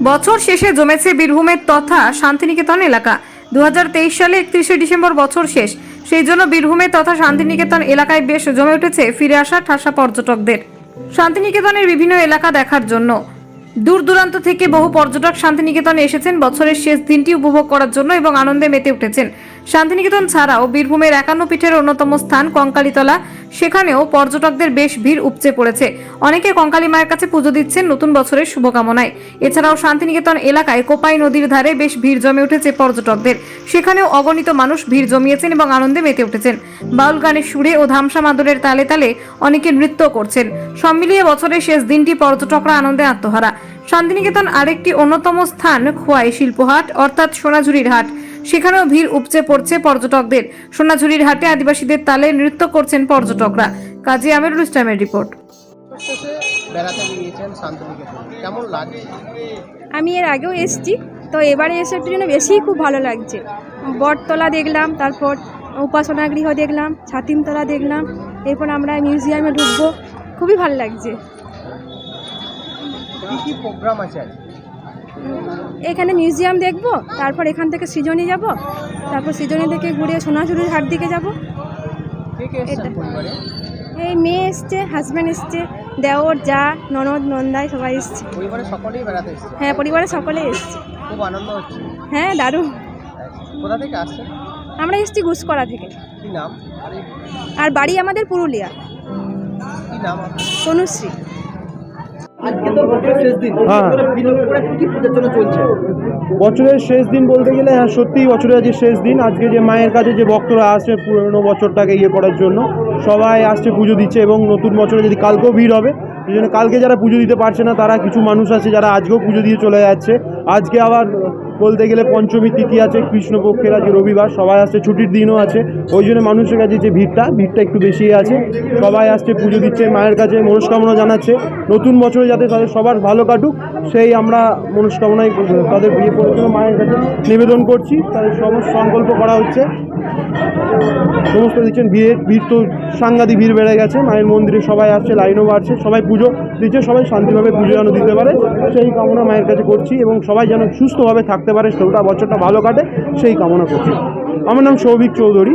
বছর শেষে জমেছে বীরভূমের তথা শান্তিনিকেতন এলাকা। দু হাজার তেইশ সালে একত্রিশে ডিসেম্বর বছর শেষ। সেই জন্য বীরভূমের তথা শান্তিনিকেতন এলাকায় বেশ জমে উঠেছে ফিরে আসা ঠাসা পর্যটকদের। শান্তিনিকেতনের বিভিন্ন এলাকা দেখার জন্য। দূর দূরান্ত থেকে বহু পর্যটক শান্তিনিকেতনে এসেছেন। বছরের শেষ দিনটি উপভোগ করার জন্য এবং আনন্দে মেতে উঠেছেন। শান্তিনিকেতন ছাড়াও বীরভূমের একান্ন পিঠের অন্যতম স্থান কঙ্কালীতলা। সেখানেও পর্যটকদের বেশ ভিড় উপচে পড়েছে। অনেকে কঙ্কালী মায়ের কাছে পুজো দিচ্ছেন নতুন বছরের শুভকামনায়। এছাড়াও শান্তিনিকেতন এলাকায় কোপাই নদীর ধারে বেশ ভিড় জমে উঠেছে পর্যটকদের। সেখানেও অগণিত মানুষ ভিড় জমিয়েছেন এবং আনন্দে মেতে উঠেছেন। বাউল গানের সুরে ও ধামসা মাদলের তালে তালে অনেকে নৃত্য করছেন। সব মিলিয়ে বছরের শেষ দিনটি পর্যটকরা আনন্দে আত্মহারা। শান্তিনিকেতন আরেকটি অন্যতম স্থান খোয়াই শিল্পহাট, অর্থাৎ সোনাঝুরির হাট। সেখানেও ভিড় উপচে পড়ছে পর্যটকদের। সোনাঝুরির হাটে আদিবাসীদের তালে নৃত্য করছেন পর্যটকরা। কাজী আমিরুল ইসলামের রিপোর্ট। বেড়াতে গিয়েছেন শান্তিনিকেতন কেমন লাগছে আমি এর আগেও এসেছি তো এবারে এসে একটু জন্য বেশিই খুব ভালো লাগছে। বটতলা দেখলাম তারপর উপাসনা গৃহ দেখলাম ছাতিমতলা দেখলাম এরপর আমরা মিউজিয়ামে ঢুকবো খুবই ভালো লাগছে। কি কি প্রোগ্রাম আছে এখানে মিউজিয়াম দেখব তারপর এখান থেকে সৃজনী যাব তারপর সৃজনী থেকে ঘুরে সোনাঝুরির হাট দিকে যাব। এই মেয়ে এসছে হাজব্যান্ড এসছে দেওর যা ননদ নন্দাই সবাই এসছে। হ্যাঁ পরিবারের সকলে এসছে। হ্যাঁ দারুণ। কোথা থেকে আসছেন আমরা এসছি ঘুষকরা থেকে। আরে বাড়ি আমাদের পুরুলিয়া। তনুশ্রী। হ্যাঁ। বছরের শেষ দিন বলতে গেলে হ্যাঁ সত্যিই বছরের আজকে শেষ দিন আজকে যে মায়ের কাছে যে ভক্তরা আসছে পুরনো বছরটাকে ইয়ে করার জন্য সবাই আসছে পুজো দিচ্ছে এবং নতুন বছরে যদি কালকেও ভিড় হবে সেই জন্য কালকে যারা পুজো দিতে পারছে না তারা কিছু মানুষ আছে যারা আজকেও পুজো দিয়ে চলে যাচ্ছে। আজকে আবার বলতে গেলে পঞ্চমী তিথি আছে, কৃষ্ণপক্ষের আজকে রবিবার, সবাই আসছে, ছুটির দিনও আছে। ওই জন্য মানুষের কাছে যে ভিড়টা ভিড়টা একটু বেশি আছে। সবাই আসছে, পুজো দিচ্ছে, মায়ের কাছে মনস্কামনা জানাচ্ছে। নতুন বছরে যাতে তাদের সবার ভালো কাটুক, সেই আমরা মনস্কামনায় তাদের বিয়ে করার মায়ের কাছে নিবেদন করছি। তাদের সমস্ত সংকল্প করা হচ্ছে। সমস্ত দিচ্ছেন ভিড় ভিড় তো সাংঘাতিক ভিড় বেড়ে গেছে। মায়ের মন্দিরে সবাই আসছে, লাইনও বাড়ছে, সবাই পুজো দিচ্ছে, সবাই শান্তিভাবে পুজো যেন দিতে পারে, সেই কামনা মায়ের কাছে করছি এবং সবাই যেন সুস্থভাবে থাকতে পারে সেটা বছরটা ভালো কাটে সেই কামনা করছি। আমার নাম সৌভিক চৌধুরী।